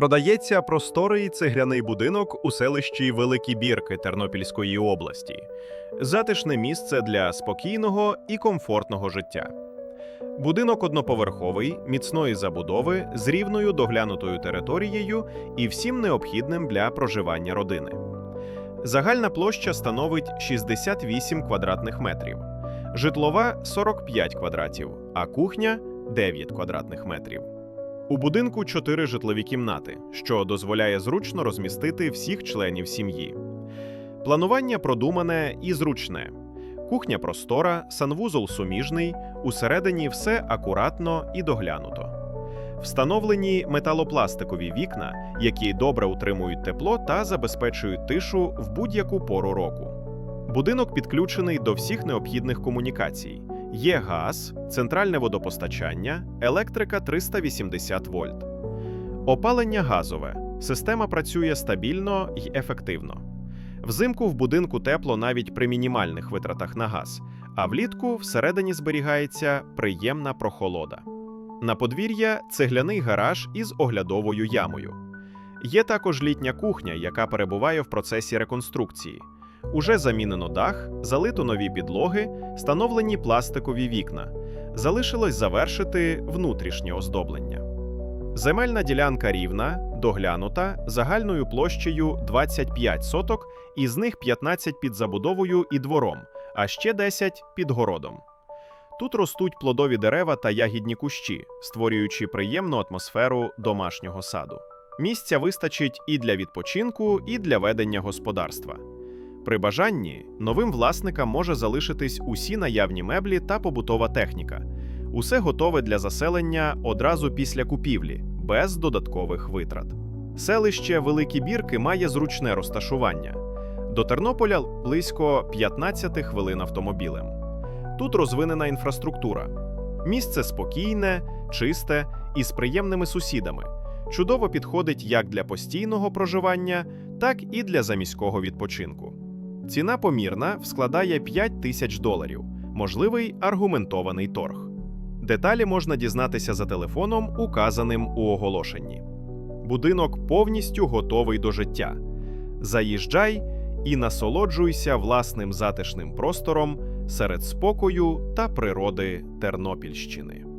Продається просторий цегляний будинок у селищі Великі Бірки Тернопільської області. Затишне місце для спокійного і комфортного життя. Будинок одноповерховий, міцної забудови з рівною доглянутою територією і всім необхідним для проживання родини. Загальна площа становить 68 квадратних метрів, житлова 45 квадратів, а кухня 9 квадратних метрів. У будинку чотири житлові кімнати, що дозволяє зручно розмістити всіх членів сім'ї. Планування продумане і зручне. Кухня простора, санвузол суміжний, усередині все акуратно і доглянуто. Встановлені металопластикові вікна, які добре утримують тепло та забезпечують тишу в будь-яку пору року. Будинок підключений до всіх необхідних комунікацій. Є газ, центральне водопостачання, електрика 380 вольт. Опалення газове. Система працює стабільно й ефективно. Взимку в будинку тепло навіть при мінімальних витратах на газ, а влітку всередині зберігається приємна прохолода. На подвір'я цегляний гараж із оглядовою ямою. Є також літня кухня, яка перебуває в процесі реконструкції. Уже замінено дах, залито нові підлоги, встановлені пластикові вікна. Залишилось завершити внутрішнє оздоблення. Земельна ділянка рівна, доглянута, загальною площею 25 соток, із них 15 під забудовою і двором, а ще 10 під городом. Тут ростуть плодові дерева та ягідні кущі, створюючи приємну атмосферу домашнього саду. Місця вистачить і для відпочинку, і для ведення господарства. При бажанні новим власникам може залишитись усі наявні меблі та побутова техніка. Усе готове для заселення одразу після купівлі, без додаткових витрат. Селище Великі Бірки має зручне розташування. До Тернополя близько 15 хвилин автомобілем. Тут розвинена інфраструктура. Місце спокійне, чисте і з приємними сусідами. Чудово підходить як для постійного проживання, так і для заміського відпочинку. Ціна помірна складає 5 тисяч доларів, можливий аргументований торг. Деталі можна дізнатися за телефоном, указаним у оголошенні. Будинок повністю готовий до життя. Заїжджай і насолоджуйся власним затишним простором серед спокою та природи Тернопільщини.